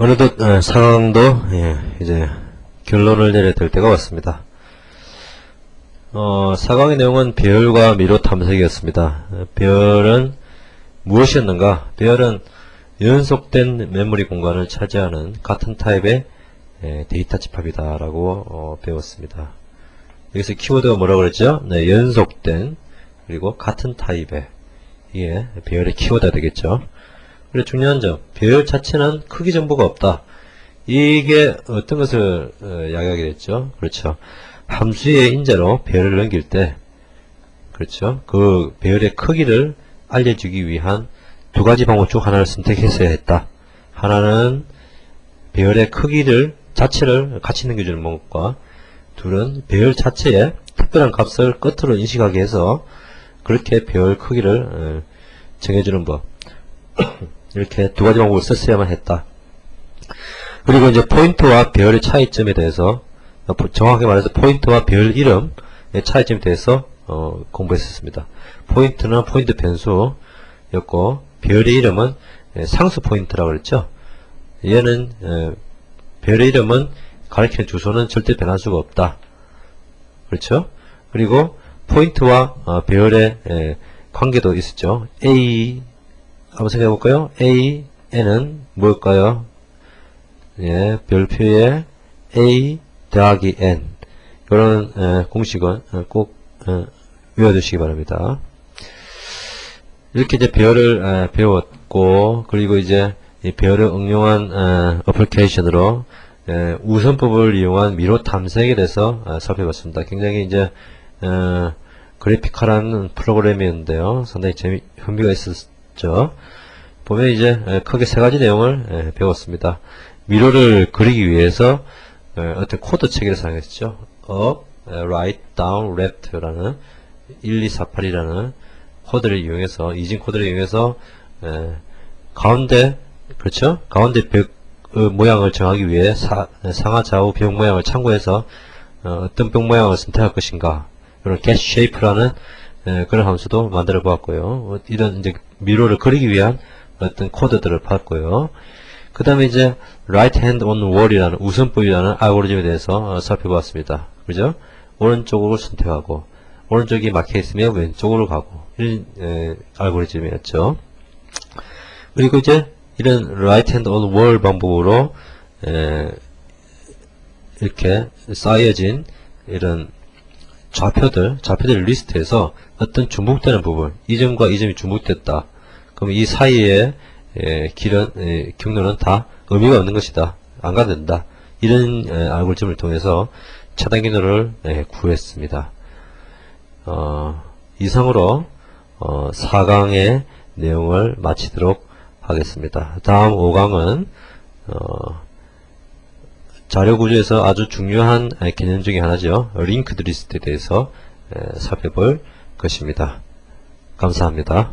어느덧 어, 상황도 예, 이제 결론을 내려야 될 때가 왔습니다. 어, 사강의 내용은 배열과 미로 탐색이었습니다. 어, 배열은 무엇이었는가? 배열은 연속된 메모리 공간을 차지하는 같은 타입의 예, 데이터 집합이다라고 어, 배웠습니다. 여기서 키워드가 뭐라고 그랬죠? 네, 연속된 그리고 같은 타입의 이게 배열의 키워드가 되겠죠. 그리고 중요한 점, 배열 자체는 크기 정보가 없다. 이게 어떤 것을 어, 이야기하게 됐죠? 그렇죠. 함수의 인자로 배열을 넘길 때, 그렇죠. 그 배열의 크기를 알려주기 위한 두 가지 방법 중 하나를 선택했어야 했다. 하나는 배열의 크기를 자체를 같이 넘겨주는 방법과 둘은 배열 자체에 특별한 값을 끝으로 인식하게 해서 그렇게 배열 크기를 어, 정해주는 법. 이렇게 두 가지 방법을 썼어야만 했다. 그리고 이제 포인트와 배열의 차이점에 대해서 정확하게 말해서 포인트와 배열 이름의 차이점에 대해서 어, 공부했었습니다. 포인트는 포인트 변수였고 배열의 이름은 예, 상수 포인트라고 그랬죠. 얘는 예, 배열의 이름은 가리키는 주소는 절대 변할 수가 없다. 그렇죠? 그리고 포인트와 어, 배열의 예, 관계도 있었죠. A 한번 생각해 볼까요? A, N은 뭘까요? 예, 별표에 A 더하기 N. 이런 에, 공식은 어, 꼭 어, 외워두시기 바랍니다. 이렇게 이제 배열을 에, 배웠고, 그리고 이제 이 배열을 응용한 에, 어플리케이션으로 에, 우선법을 이용한 미로 탐색에 대해서 어, 살펴봤습니다. 굉장히 이제 어, 그래픽화라는 프로그램이었는데요. 상당히 재미, 흥미가 있었 죠. 보면 이제 에, 크게 세 가지 내용을 에, 배웠습니다. 미로를 그리기 위해서 에, 어떤 코드 체계를 사용했죠. up, 에, right, down, left라는 1248이라는 코드를 이용해서 이진 코드를 이용해서 에, 가운데 그렇죠? 가운데 벽 어, 모양을 정하기 위해 사- 상하 좌우 벽 모양을 참고해서 어, 떤 벽 모양을 선택할 것인가 이런 get shape라는 에, 그런 함수도 만들어 보았고요. 어, 이런 이제 미로를 그리기 위한 어떤 코드들을 봤고요. 그 다음에 이제 right hand on wall이라는 우선법이라는 알고리즘에 대해서 어, 살펴보았습니다. 그죠? 오른쪽으로 선택하고 오른쪽이 막혀 있으면 왼쪽으로 가고 이런 에, 알고리즘이었죠. 그리고 이제 이런 right hand on wall 방법으로 에, 이렇게 쌓여진 이런 좌표들, 좌표들 리스트에서 어떤 중복되는 부분, 이 점과 이 점이 중복됐다. 그럼 이 사이에 에, 길은, 에, 경로는 다 의미가 없는 것이다. 안 가된다. 이런 에, 알고리즘을 통해서 차단 경로를 에, 구했습니다. 어, 이상으로 어, 4강의 내용을 마치도록 하겠습니다. 다음 5강은 어, 자료 구조에서 아주 중요한 에, 개념 중에 하나죠. 링크드 리스트에 대해서 에, 살펴볼 것입니다. 감사합니다.